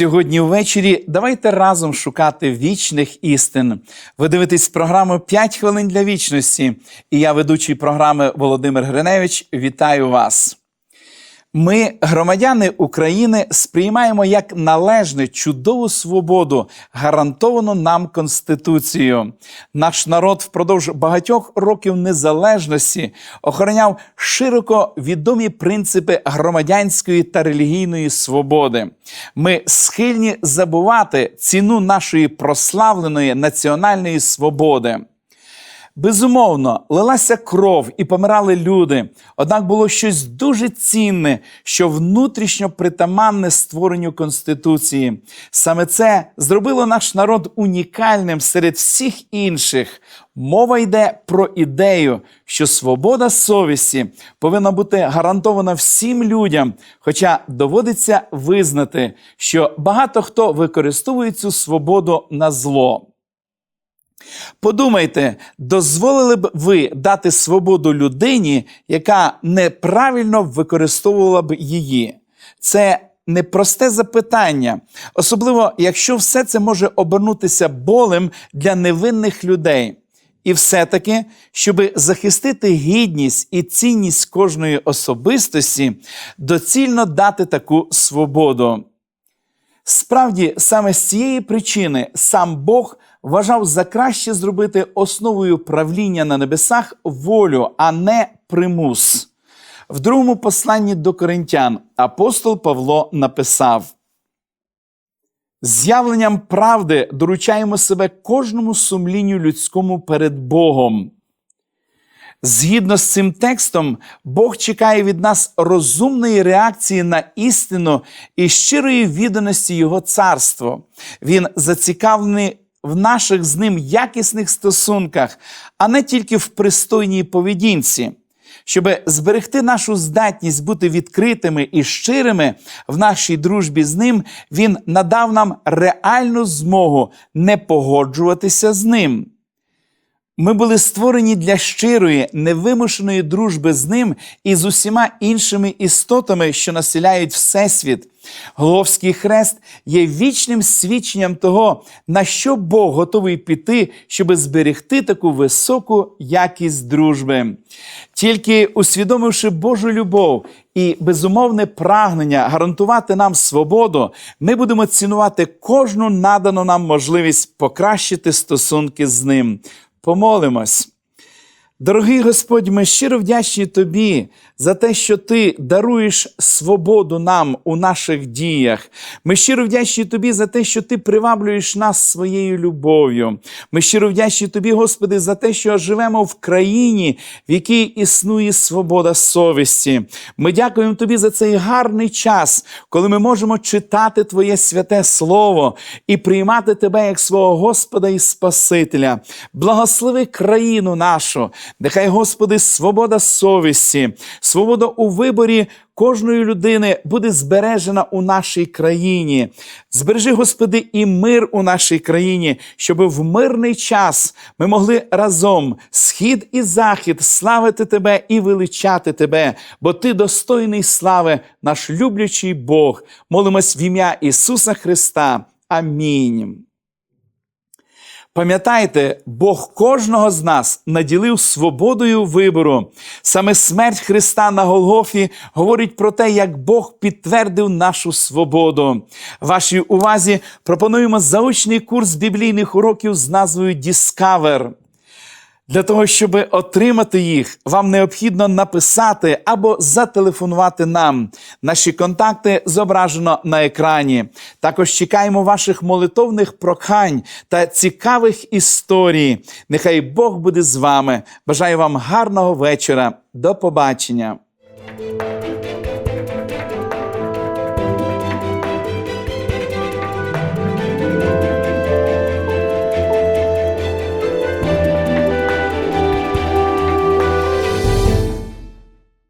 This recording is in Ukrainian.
Сьогодні ввечері давайте разом шукати вічних істин. Ви дивитесь програму «5 хвилин для вічності. І я, ведучий програми Володимир Гриневич, вітаю вас. Ми, громадяни України, сприймаємо як належне чудову свободу, гарантовану нам Конституцією. Наш народ впродовж багатьох років незалежності охороняв широко відомі принципи громадянської та релігійної свободи. Ми схильні забувати ціну нашої прославленої національної свободи. Безумовно, лилася кров і помирали люди. Однак було щось дуже цінне, що внутрішньо притаманне створенню Конституції. Саме це зробило наш народ унікальним серед всіх інших. Мова йде про ідею, що свобода совісті повинна бути гарантована всім людям, хоча доводиться визнати, що багато хто використовує цю свободу на зло. Подумайте, дозволили б ви дати свободу людині, яка неправильно використовувала б її? Це непросте запитання, особливо якщо все це може обернутися болем для невинних людей. І все-таки, щоб захистити гідність і цінність кожної особистості, доцільно дати таку свободу. Справді, саме з цієї причини сам Бог вважав за краще зробити основою правління на небесах волю, а не примус. В другому посланні до коринтян апостол Павло написав: З'явленням правди доручаємо себе кожному сумлінню людському перед Богом. Згідно з цим текстом, Бог чекає від нас розумної реакції на істину і щирої відданості Його царству. Він зацікавлений в наших з ним якісних стосунках, а не тільки в пристойній поведінці. Щоб зберегти нашу здатність бути відкритими і щирими в нашій дружбі з ним, він надав нам реальну змогу не погоджуватися з ним. Ми були створені для щирої, невимушеної дружби з ним і з усіма іншими істотами, що населяють Всесвіт. Головський хрест є вічним свідченням того, на що Бог готовий піти, щоб зберегти таку високу якість дружби. Тільки усвідомивши Божу любов і безумовне прагнення гарантувати нам свободу, ми будемо цінувати кожну надану нам можливість покращити стосунки з ним. Помолимось. Дорогий Господь, ми щиро вдячні Тобі за те, що Ти даруєш свободу нам у наших діях. Ми щиро вдячні Тобі за те, що Ти приваблюєш нас своєю любов'ю. Ми щиро вдячні Тобі, Господи, за те, що живемо в країні, в якій існує свобода совісті. Ми дякуємо Тобі за цей гарний час, коли ми можемо читати Твоє святе Слово і приймати Тебе як свого Господа і Спасителя. Благослови країну нашу. Нехай, Господи, свобода совісті, свобода у виборі кожної людини буде збережена у нашій країні. Збережи, Господи, і мир у нашій країні, щоб в мирний час ми могли разом, схід і захід, славити Тебе і величати Тебе, бо Ти достойний слави, наш люблячий Бог. Молимось в ім'я Ісуса Христа. Амінь. Пам'ятайте, Бог кожного з нас наділив свободою вибору. Саме смерть Христа на Голгофі говорить про те, як Бог підтвердив нашу свободу. Вашій увазі пропонуємо заочний курс біблійних уроків з назвою Discover. Для того, щоб отримати їх, вам необхідно написати або зателефонувати нам. Наші контакти зображено на екрані. Також чекаємо ваших молитовних прохань та цікавих історій. Нехай Бог буде з вами. Бажаю вам гарного вечора. До побачення.